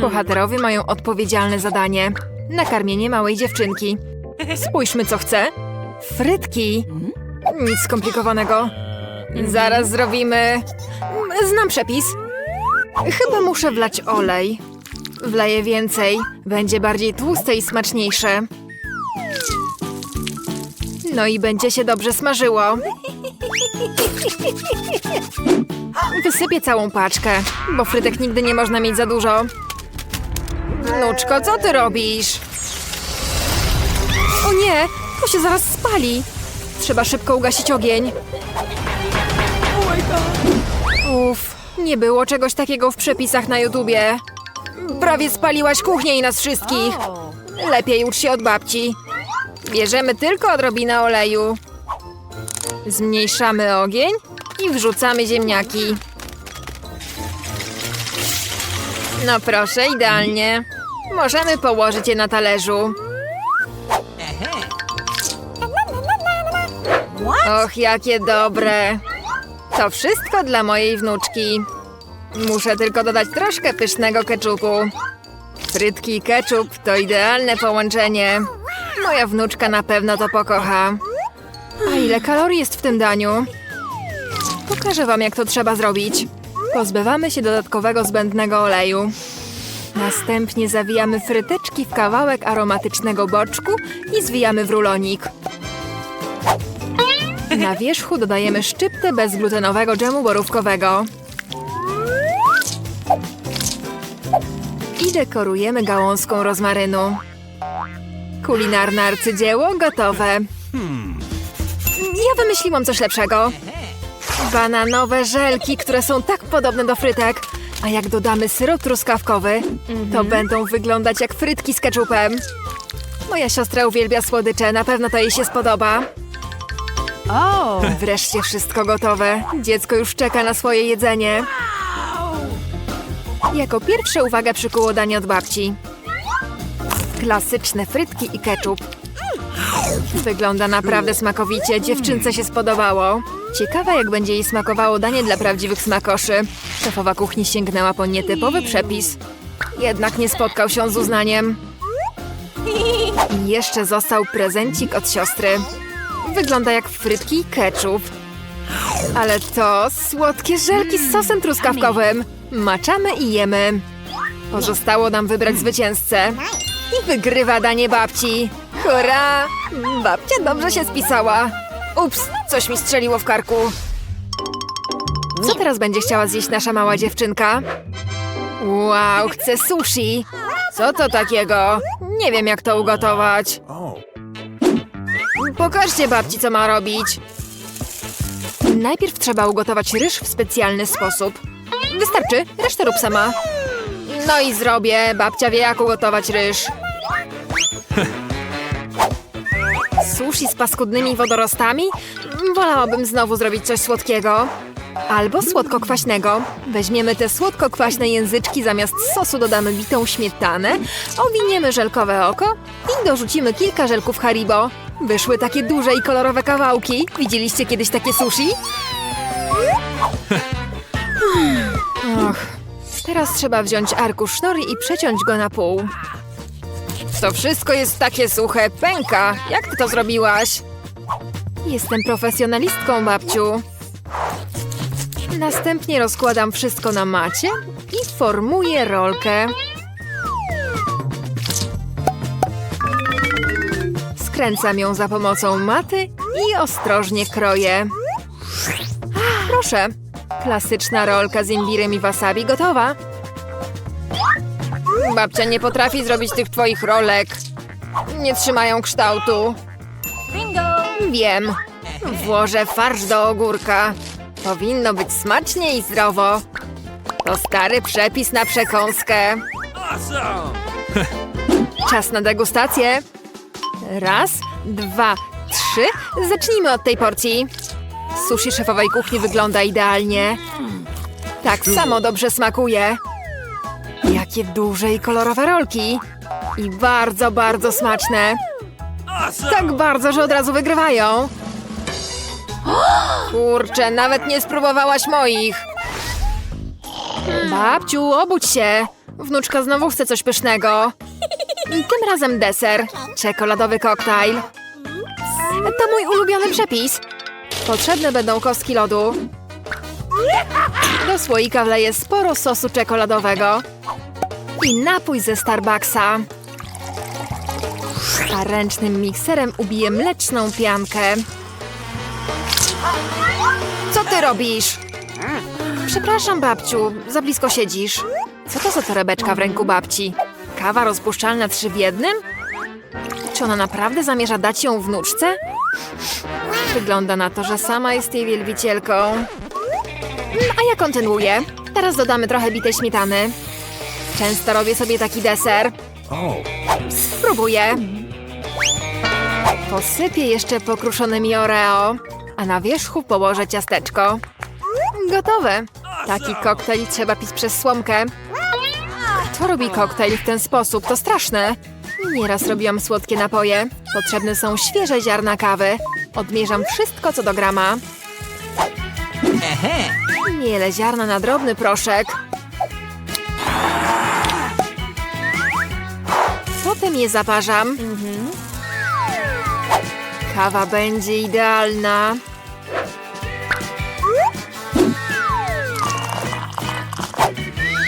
Bohaterowie mają odpowiedzialne zadanie. Nakarmienie małej dziewczynki. Spójrzmy, co chce. Frytki. Nic skomplikowanego. Zaraz zrobimy... Znam przepis. Chyba muszę wlać olej. Wleję więcej. Będzie bardziej tłuste i smaczniejsze. No i będzie się dobrze smażyło. Wysypię całą paczkę, bo frytek nigdy nie można mieć za dużo. Wnuczko, co ty robisz? O nie, to się zaraz spali. Trzeba szybko ugasić ogień. Uff, nie było czegoś takiego w przepisach na YouTubie. Prawie spaliłaś kuchnię i nas wszystkich. Lepiej ucz się od babci. Bierzemy tylko odrobinę oleju. Zmniejszamy ogień i wrzucamy ziemniaki. No proszę, idealnie. Możemy położyć je na talerzu. Och, jakie dobre. To wszystko dla mojej wnuczki. Muszę tylko dodać troszkę pysznego keczupu. Frytki i keczup to idealne połączenie. Moja wnuczka na pewno to pokocha. A ile kalorii jest w tym daniu? Pokażę wam, jak to trzeba zrobić. Pozbywamy się dodatkowego zbędnego oleju. Następnie zawijamy fryteczki w kawałek aromatycznego boczku i zwijamy w rulonik. Na wierzchu dodajemy szczyptę bezglutenowego dżemu borówkowego. I dekorujemy gałązką rozmarynu. Kulinarne arcydzieło gotowe. Ja wymyśliłam coś lepszego. Bananowe żelki, które są tak podobne do frytek. A jak dodamy syrop truskawkowy, to będą wyglądać jak frytki z keczupem. Moja siostra uwielbia słodycze, na pewno to jej się spodoba. Wreszcie wszystko gotowe. Dziecko już czeka na swoje jedzenie. Jako pierwsze uwaga przykuło danie od babci. Klasyczne frytki i ketchup. Wygląda naprawdę smakowicie. Dziewczynce się spodobało. Ciekawe, jak będzie jej smakowało danie dla prawdziwych smakoszy. Szefowa kuchni sięgnęła po nietypowy przepis. Jednak nie spotkał się z uznaniem. I jeszcze został prezencik od siostry. Wygląda jak frytki i ketchup. Ale to słodkie żelki z sosem truskawkowym. Maczamy i jemy. Pozostało nam wybrać zwycięzcę. I wygrywa danie babci. Hurra! Babcia dobrze się spisała. Ups, coś mi strzeliło w karku. Co teraz będzie chciała zjeść nasza mała dziewczynka? Wow, chce sushi. Co to takiego? Nie wiem, jak to ugotować. Pokażcie babci, co ma robić. Najpierw trzeba ugotować ryż w specjalny sposób. Wystarczy, resztę rób sama. No i zrobię. Babcia wie, jak ugotować ryż. Sushi z paskudnymi wodorostami? Wolałabym znowu zrobić coś słodkiego. Albo słodko-kwaśnego. Weźmiemy te słodko-kwaśne języczki, zamiast sosu dodamy bitą śmietanę, owiniemy żelkowe oko i dorzucimy kilka żelków Haribo. Wyszły takie duże i kolorowe kawałki. Widzieliście kiedyś takie sushi? Och, teraz trzeba wziąć arkusz sznori i przeciąć go na pół. To wszystko jest takie suche, pęka. Jak ty to zrobiłaś? Jestem profesjonalistką, babciu. Następnie rozkładam wszystko na macie i formuję rolkę. Skręcam ją za pomocą maty i ostrożnie kroję. Proszę, klasyczna rolka z imbirem i wasabi gotowa. Babcia nie potrafi zrobić tych twoich rolek. Nie trzymają kształtu. Wiem. Włożę farsz do ogórka. Powinno być smacznie i zdrowo. To stary przepis na przekąskę. Czas na degustację. Raz, dwa, trzy. Zacznijmy od tej porcji. Sushi szefowej kuchni wygląda idealnie. Tak samo dobrze smakuje. Jakie duże i kolorowe rolki. I bardzo, bardzo smaczne. Tak bardzo, że od razu wygrywają. Kurczę, nawet nie spróbowałaś moich. Babciu, obudź się! Wnuczka znowu chce coś pysznego. I tym razem deser. Czekoladowy koktajl. To mój ulubiony przepis. Potrzebne będą kostki lodu. Do słoika wleję sporo sosu czekoladowego. I napój ze Starbucksa. A ręcznym mikserem ubiję mleczną piankę. Co ty robisz? Przepraszam, babciu, za blisko siedzisz. Co to za torebeczka w ręku babci? Kawa rozpuszczalna trzy w jednym? Czy ona naprawdę zamierza dać ją wnuczce? Wygląda na to, że sama jest jej wielbicielką. A ja kontynuuję. Teraz dodamy trochę bitej śmietany. Często robię sobie taki deser. Spróbuję. Posypię jeszcze pokruszonymi Oreo, a na wierzchu położę ciasteczko. Gotowe. Taki koktajl trzeba pić przez słomkę. Kto robi koktajl w ten sposób? To straszne. Nieraz robiłam słodkie napoje. Potrzebne są świeże ziarna kawy. Odmierzam wszystko co do grama. Miele ziarna na drobny proszek. Potem je zaparzam. Kawa będzie idealna.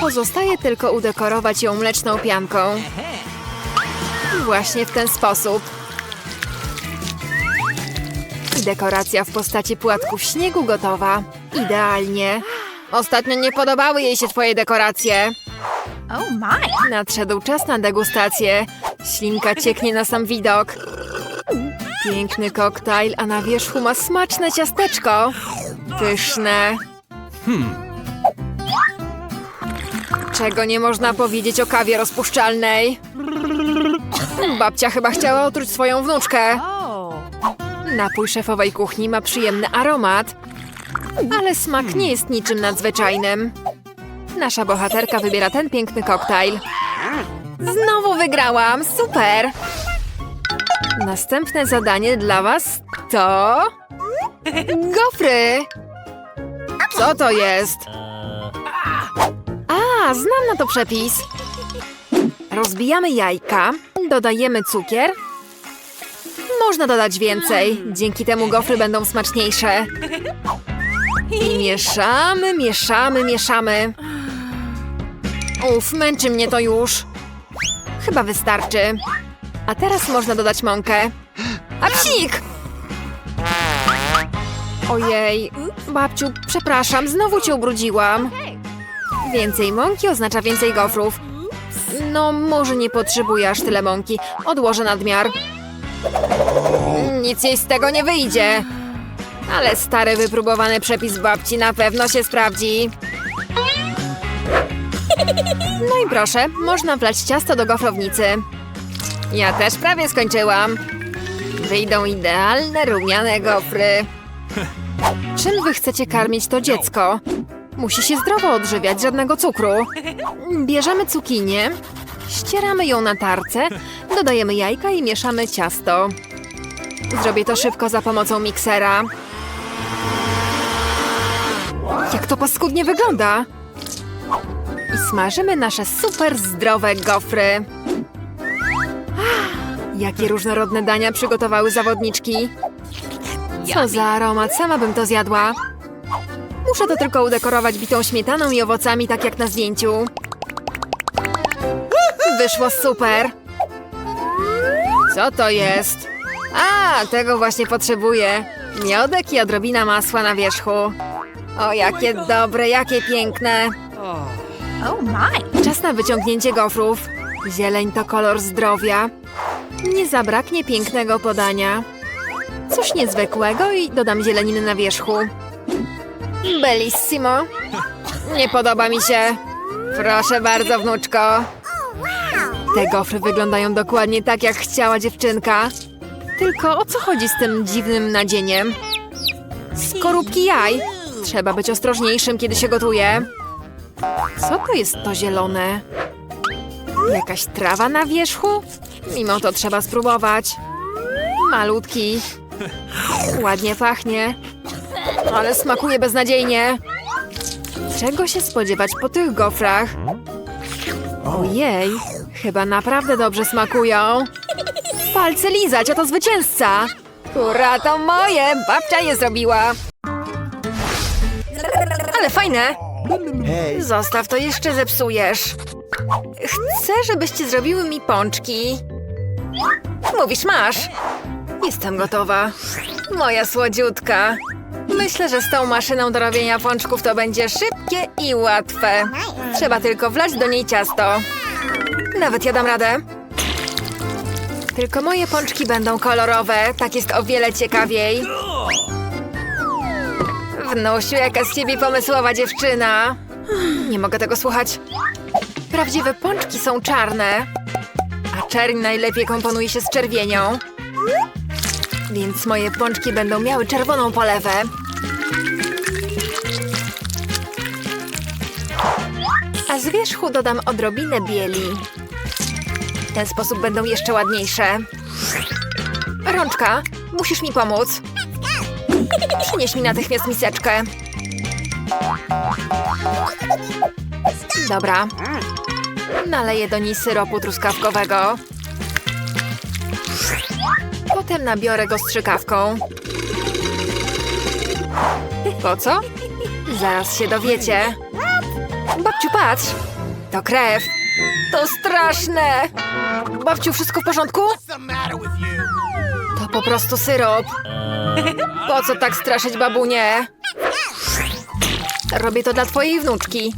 Pozostaje tylko udekorować ją mleczną pianką. Właśnie w ten sposób. Dekoracja w postaci płatków śniegu gotowa. Idealnie. Ostatnio nie podobały jej się twoje dekoracje. Oh my! Nadszedł czas na degustację. Ślinka cieknie na sam widok. Piękny koktajl, a na wierzchu ma smaczne ciasteczko. Pyszne. Czego nie można powiedzieć o kawie rozpuszczalnej? Babcia chyba chciała otruć swoją wnuczkę. Napój szefowej kuchni ma przyjemny aromat, ale smak nie jest niczym nadzwyczajnym. Nasza bohaterka wybiera ten piękny koktajl. Znowu wygrałam! Super! Następne zadanie dla was to... Gofry! Co to jest? A, znam na to przepis. Rozbijamy jajka, dodajemy cukier. Można dodać więcej, dzięki temu gofry będą smaczniejsze. I mieszamy, mieszamy, mieszamy. Uf, męczy mnie to już. Chyba wystarczy. A teraz można dodać mąkę. A psik! Ojej, babciu, przepraszam, znowu cię ubrudziłam. Więcej mąki oznacza więcej gofrów. No, może nie potrzebuję aż tyle mąki. Odłożę nadmiar. Nic jej z tego nie wyjdzie. Ale stary, wypróbowany przepis babci na pewno się sprawdzi. No i proszę, można wlać ciasto do gofrownicy. Ja też prawie skończyłam. Wyjdą idealne, rumiane gofry. Czym wy chcecie karmić to dziecko? Musi się zdrowo odżywiać, żadnego cukru. Bierzemy cukinię, ścieramy ją na tarce, dodajemy jajka i mieszamy ciasto. Zrobię to szybko za pomocą miksera. Jak to paskudnie wygląda! Smażymy nasze super zdrowe gofry. Ah, Jakie różnorodne dania przygotowały zawodniczki. Co za aromat, sama bym to zjadła. Muszę to tylko udekorować bitą śmietaną i owocami, tak jak na zdjęciu. Wyszło super. Co to jest? A, tego właśnie potrzebuję. Miodek i odrobina masła na wierzchu. O, jakie dobre, jakie piękne. Oh my! Czas na wyciągnięcie gofrów. Zieleń to kolor zdrowia. Nie zabraknie pięknego podania. Coś niezwykłego i dodam zieleniny na wierzchu. Bellissimo. Nie podoba mi się. Proszę bardzo, wnuczko. Te gofry wyglądają dokładnie tak, jak chciała dziewczynka. Tylko o co chodzi z tym dziwnym nadzieniem? Skorupki jaj. Trzeba być ostrożniejszym, kiedy się gotuje. Co to jest to zielone? Jakaś trawa na wierzchu? Mimo to trzeba spróbować. Malutki. Ładnie pachnie. Ale smakuje beznadziejnie. Czego się spodziewać po tych gofrach? Ojej, chyba naprawdę dobrze smakują. Palce lizać, a to zwycięzca! Hurra, to moje! Babcia je zrobiła! Ale fajne! Zostaw, to jeszcze zepsujesz. Chcę, żebyście zrobiły mi pączki. Mówisz, masz. Jestem gotowa. Moja słodziutka. Myślę, że z tą maszyną do robienia pączków to będzie szybkie i łatwe. Trzeba tylko wlać do niej ciasto. Nawet ja dam radę. Tylko moje pączki będą kolorowe, tak jest o wiele ciekawiej. Wnusiu, jaka z ciebie pomysłowa dziewczyna. Nie mogę tego słuchać. Prawdziwe pączki są czarne, a czerń najlepiej komponuje się z czerwienią. Więc moje pączki będą miały czerwoną polewę. A z wierzchu dodam odrobinę bieli. W ten sposób będą jeszcze ładniejsze. Rączka, musisz mi pomóc. Przynieś mi natychmiast miseczkę. Dobra. Naleję do niej syropu truskawkowego. Potem nabiorę go strzykawką. Po co? Zaraz się dowiecie. Babciu, patrz! To krew! To straszne! Babciu, wszystko w porządku? Po prostu syrop. Po co tak straszyć babunię? Robię to dla twojej wnuczki.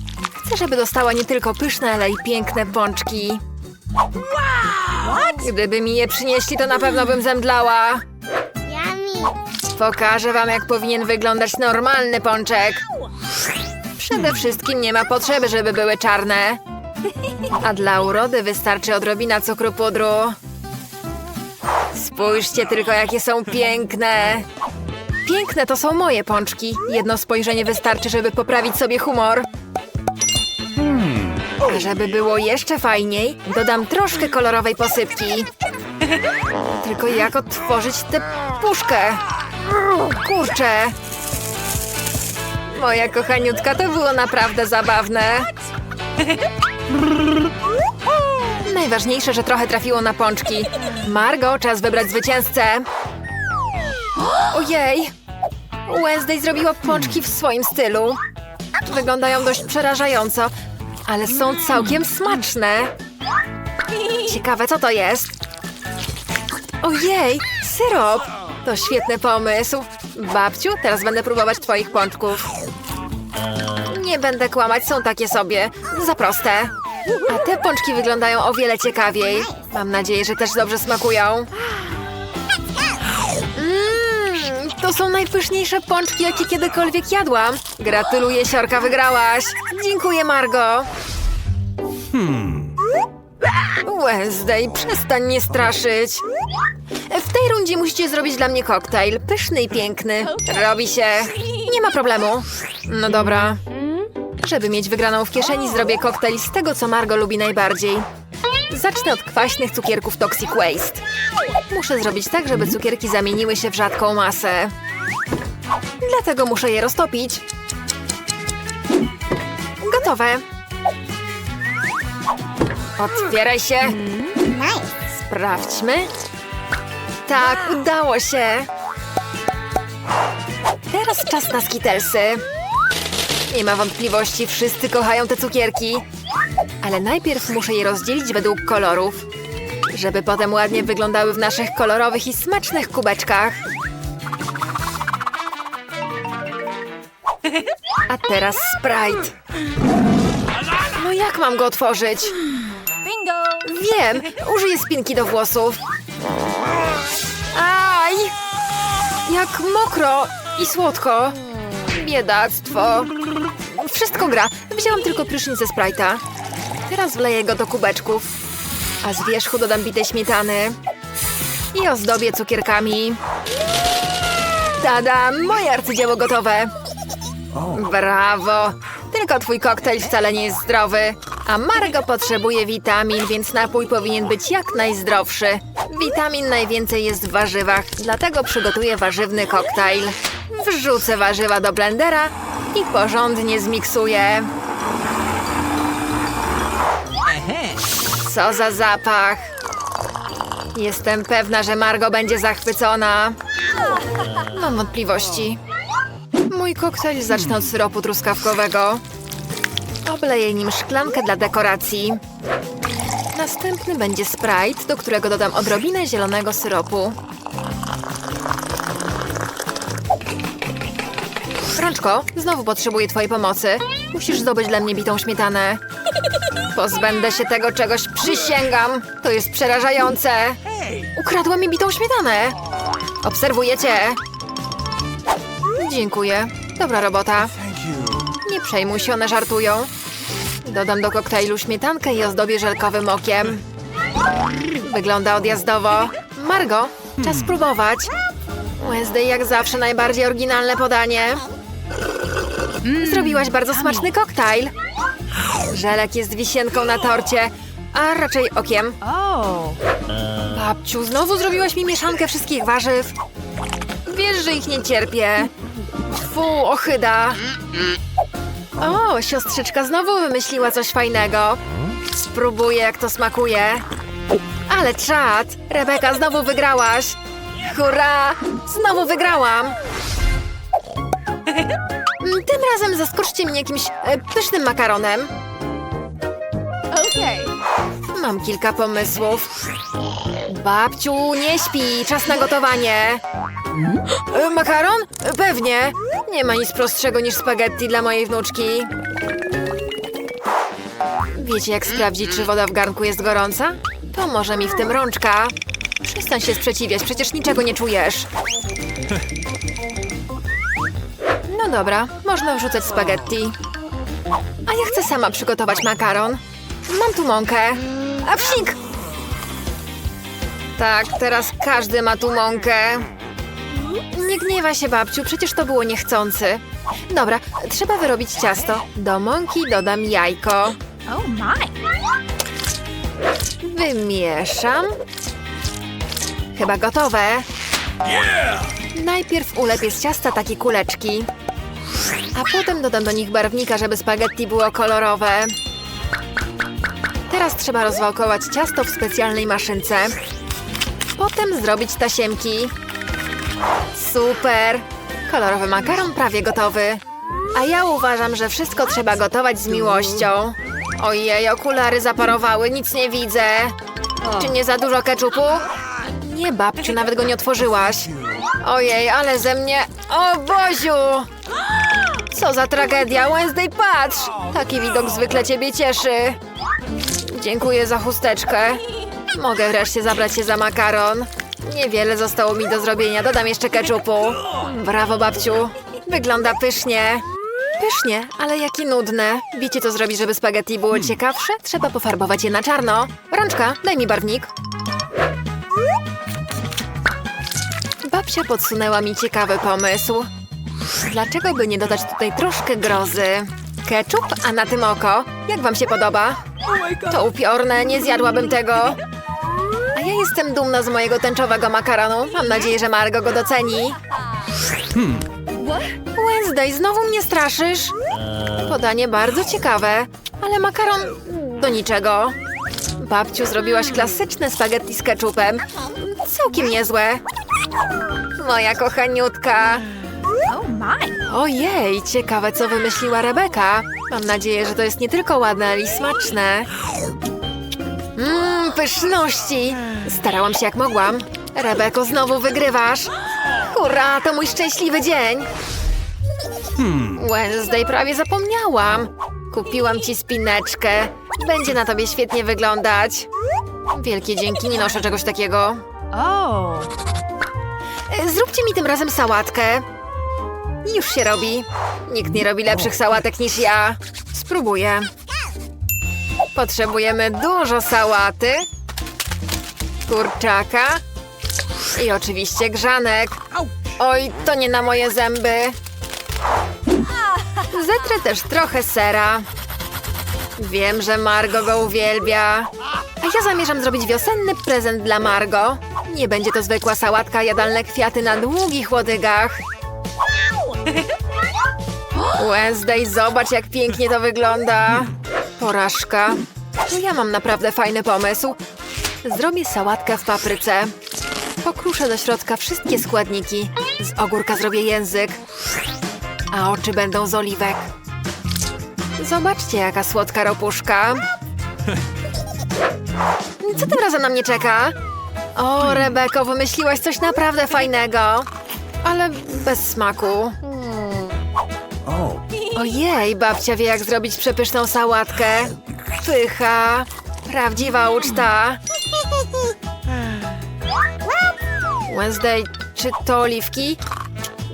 Chcę, żeby dostała nie tylko pyszne, ale i piękne pączki. Gdyby mi je przynieśli, to na pewno bym zemdlała. Pokażę wam, jak powinien wyglądać normalny pączek. Przede wszystkim nie ma potrzeby, żeby były czarne. A dla urody wystarczy odrobina cukru pudru. Spójrzcie tylko, jakie są piękne. Piękne to są moje pączki. Jedno spojrzenie wystarczy, żeby poprawić sobie humor. A żeby było jeszcze fajniej, dodam troszkę kolorowej posypki. Tylko jak otworzyć tę puszkę? Kurczę! Moja kochaniutka, to było naprawdę zabawne. Najważniejsze, że trochę trafiło na pączki. Margo, czas wybrać zwycięzcę. Ojej! Wednesday zrobiła pączki w swoim stylu. Wyglądają dość przerażająco, ale są całkiem smaczne. Ciekawe, co to jest? Ojej, syrop! To świetny pomysł. Babciu, teraz będę próbować twoich pączków. Nie będę kłamać, są takie sobie. Za proste. A te pączki wyglądają o wiele ciekawiej. Mam nadzieję, że też dobrze smakują. Mmm, to są najpyszniejsze pączki, jakie kiedykolwiek jadłam. Gratuluję, Siorka, wygrałaś. Dziękuję, Margo. Wednesday, przestań mnie straszyć. W tej rundzie musicie zrobić dla mnie koktajl. Pyszny i piękny. Robi się. Nie ma problemu. No dobra. Żeby mieć wygraną w kieszeni, zrobię koktajl z tego, co Margo lubi najbardziej. Zacznę od kwaśnych cukierków Toxic Waste. Muszę zrobić tak, żeby cukierki zamieniły się w rzadką masę. Dlatego muszę je roztopić. Gotowe. Otwieraj się. Sprawdźmy. Tak, udało się. Teraz czas na skitelsy. Nie ma wątpliwości, wszyscy kochają te cukierki. Ale najpierw muszę je rozdzielić według kolorów, żeby potem ładnie wyglądały w naszych kolorowych i smacznych kubeczkach. A teraz Sprite. No jak mam go otworzyć? Bingo! Wiem, użyję spinki do włosów. Aj! Jak mokro i słodko. Biedactwo. Wszystko gra. Wzięłam tylko prysznic ze Sprite'a. Teraz wleję go do kubeczków. A z wierzchu dodam bite śmietany. I ozdobię cukierkami. Tada! Moje arcydzieło gotowe. Brawo! Tylko twój koktajl wcale nie jest zdrowy. A Margo potrzebuje witamin, więc napój powinien być jak najzdrowszy. Witamin najwięcej jest w warzywach, dlatego przygotuję warzywny koktajl. Wrzucę warzywa do blendera i porządnie zmiksuję. Co za zapach! Jestem pewna, że Margo będzie zachwycona. Mam wątpliwości. Mój koktajl zacznę od syropu truskawkowego. Obleję nim szklankę dla dekoracji. Następny będzie Sprite, do którego dodam odrobinę zielonego syropu. Rączko, znowu potrzebuję twojej pomocy. Musisz zdobyć dla mnie bitą śmietanę. Pozbędę się tego czegoś, przysięgam. To jest przerażające. Ukradła mi bitą śmietanę. Obserwuję cię. Dziękuję. Dobra robota. Nie przejmuj się, one żartują. Dodam do koktajlu śmietankę i ozdobię żelkowym okiem. Wygląda odjazdowo. Margo, czas spróbować. Wednesday jak zawsze najbardziej oryginalne podanie. Zrobiłaś bardzo smaczny koktajl. Żelek jest wisienką na torcie, a raczej okiem. Babciu, znowu zrobiłaś mi mieszankę wszystkich warzyw. Wiesz, że ich nie cierpię. Fu, ochyda. O, siostrzyczka znowu wymyśliła coś fajnego. Spróbuję, jak to smakuje. Ale czad! Rebeka, znowu wygrałaś! Hurra! Znowu wygrałam! Razem zaskoczcie mnie jakimś e, pysznym makaronem. Okay. Mam kilka pomysłów. Babciu, nie śpi, czas na gotowanie. E, Makaron? E, Pewnie. Nie ma nic prostszego niż spaghetti dla mojej wnuczki. Wiecie, jak sprawdzić, czy woda w garnku jest gorąca? Pomoże mi w tym rączka. Przestań się sprzeciwiać, przecież niczego nie czujesz. No dobra, można wrzucać spaghetti. A ja chcę sama przygotować makaron. Mam tu mąkę. A psik! Tak, teraz każdy ma tu mąkę. Nie gniewa się, babciu, przecież to było niechcący. Dobra, trzeba wyrobić ciasto. Do mąki dodam jajko. Oh my. Wymieszam. Chyba gotowe. Najpierw ulepię z ciasta takie kuleczki. A potem dodam do nich barwnika, żeby spaghetti było kolorowe. Teraz trzeba rozwałkować ciasto w specjalnej maszynce. Potem zrobić tasiemki. Super! Kolorowy makaron prawie gotowy. A ja uważam, że wszystko trzeba gotować z miłością. Ojej, okulary zaparowały, nic nie widzę. Czy nie za dużo keczupu? Nie, babciu, nawet go nie otworzyłaś. Ojej, ale ze mnie... O, Boziu! Co za tragedia, Wednesday, patrz! Taki widok zwykle ciebie cieszy. Dziękuję za chusteczkę. Mogę wreszcie zabrać się za makaron. Niewiele zostało mi do zrobienia, dodam jeszcze keczupu. Brawo, babciu. Wygląda pysznie. Pysznie, ale jakie nudne. Wiecie, co zrobić, żeby spaghetti było ciekawsze? Trzeba pofarbować je na czarno. Rączka, daj mi barwnik. Babcia podsunęła mi ciekawy pomysł. Dlaczego by nie dodać tutaj troszkę grozy? Ketchup, a na tym oko. Jak wam się podoba? To upiorne, nie zjadłabym tego. A ja jestem dumna z mojego tęczowego makaronu. Mam nadzieję, że Margo go doceni. Wednesday, znowu mnie straszysz? Podanie bardzo ciekawe, ale makaron do niczego. Babciu, zrobiłaś klasyczne spaghetti z ketchupem. Całkiem niezłe. Moja kochaniutka. Oh my. Ojej, ciekawe co wymyśliła Rebeka. Mam nadzieję, że to jest nie tylko ładne, ale i smaczne. Mmm, pyszności. Starałam się jak mogłam. Rebeko, znowu wygrywasz. Hurra, to mój szczęśliwy dzień. Wednesday, prawie zapomniałam. Kupiłam ci spineczkę. Będzie na tobie świetnie wyglądać. Wielkie dzięki, nie noszę czegoś takiego. Oh. Zróbcie mi tym razem sałatkę. Już się robi. Nikt nie robi lepszych sałatek niż ja. Spróbuję. Potrzebujemy dużo sałaty, kurczaka i oczywiście grzanek. Oj, to nie na moje zęby. Zetrę też trochę sera. Wiem, że Margo go uwielbia. A ja zamierzam zrobić wiosenny prezent dla Margo. Nie będzie to zwykła sałatka, jadalne kwiaty na długich łodygach. Wednesday, zobacz jak pięknie to wygląda. Porażka. To ja mam naprawdę fajny pomysł. Zrobię sałatkę w papryce. Pokruszę do środka wszystkie składniki. Z ogórka zrobię język. A oczy będą z oliwek. Zobaczcie, jaka słodka ropuszka. Co tym razem na mnie czeka? O, Rebeko, wymyśliłaś coś naprawdę fajnego. Ale bez smaku. Ojej, babcia wie, jak zrobić przepyszną sałatkę. Pycha. Prawdziwa uczta. Wednesday, czy to oliwki?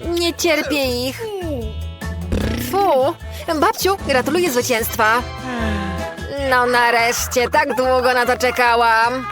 Nie cierpię ich. Fu! Babciu, gratuluję zwycięstwa. No nareszcie, tak długo na to czekałam.